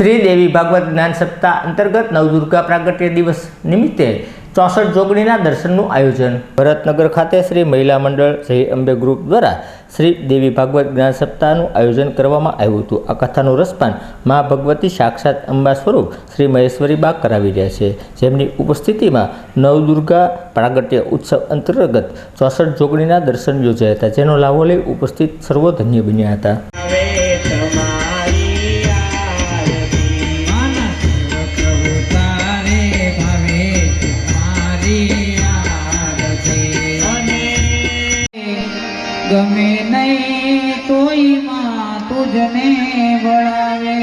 શ્રી દેવી ભાગવત જ્ઞાન સપ્તાહ અંતર્ગત નવદુર્ગા પ્રાગટ્ય દિવસ નિમિત્તે ચોસઠ જોગણીના દર્શનનું આયોજન. ભરતનગર ખાતે શ્રી મહિલા મંડળ જય અંબે ગ્રુપ દ્વારા શ્રી દેવી ભાગવત જ્ઞાન સપ્તાહનું આયોજન કરવામાં આવ્યું હતું. આ કથાનું રસપાન મા ભગવતી સાક્ષાત અંબા સ્વરૂપ શ્રી મહેશ્વરી બા કરાવી રહ્યા છે. જેમની ઉપસ્થિતિમાં નવદુર્ગા પ્રાગટ્ય ઉત્સવ અંતર્ગત ચોસઠ જોગણીના દર્શન યોજાયા હતા. જેનો લાભો લઈ ઉપસ્થિત સર્વધન્ય બન્યા હતા. ગમે નહીં તોયમાં તુજને વળાવે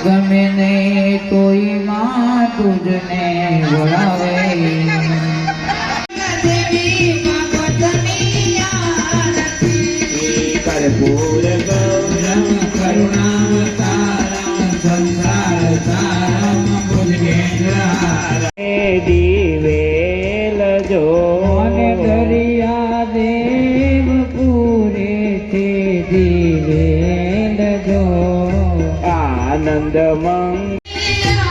ગમે નહીં તોયમાં તુજને વળાવે કર્પૂર ગૌરમ કરુણાવતારમ સંસાર સારમ ભુજગેન્દ્રહાર દિવેલ જો આનંદ મંગ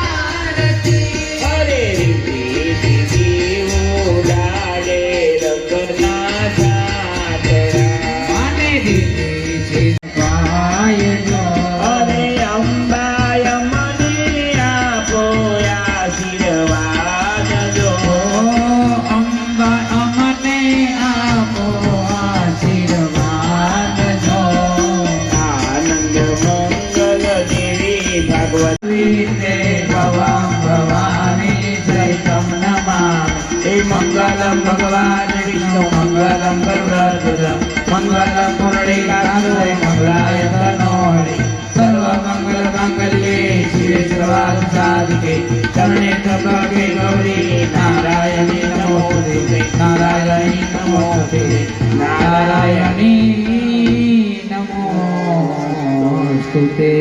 भगवती ते भवाम भवानी चैतम नमा हे मङ्गलं भगवान् विष्णु मङ्गलं गरुडार्जुनं मङ्गलं पुरणिकाय मङ्गलाय तनोहरि सर्वमङ्गलमाङ्गल्ये शिवे सर्वार्थसाधिके शरणे त्र्यम्बके गौरी नारायणी नमोदिते नारायणी नमोदिते नारायणी नमोस्तुते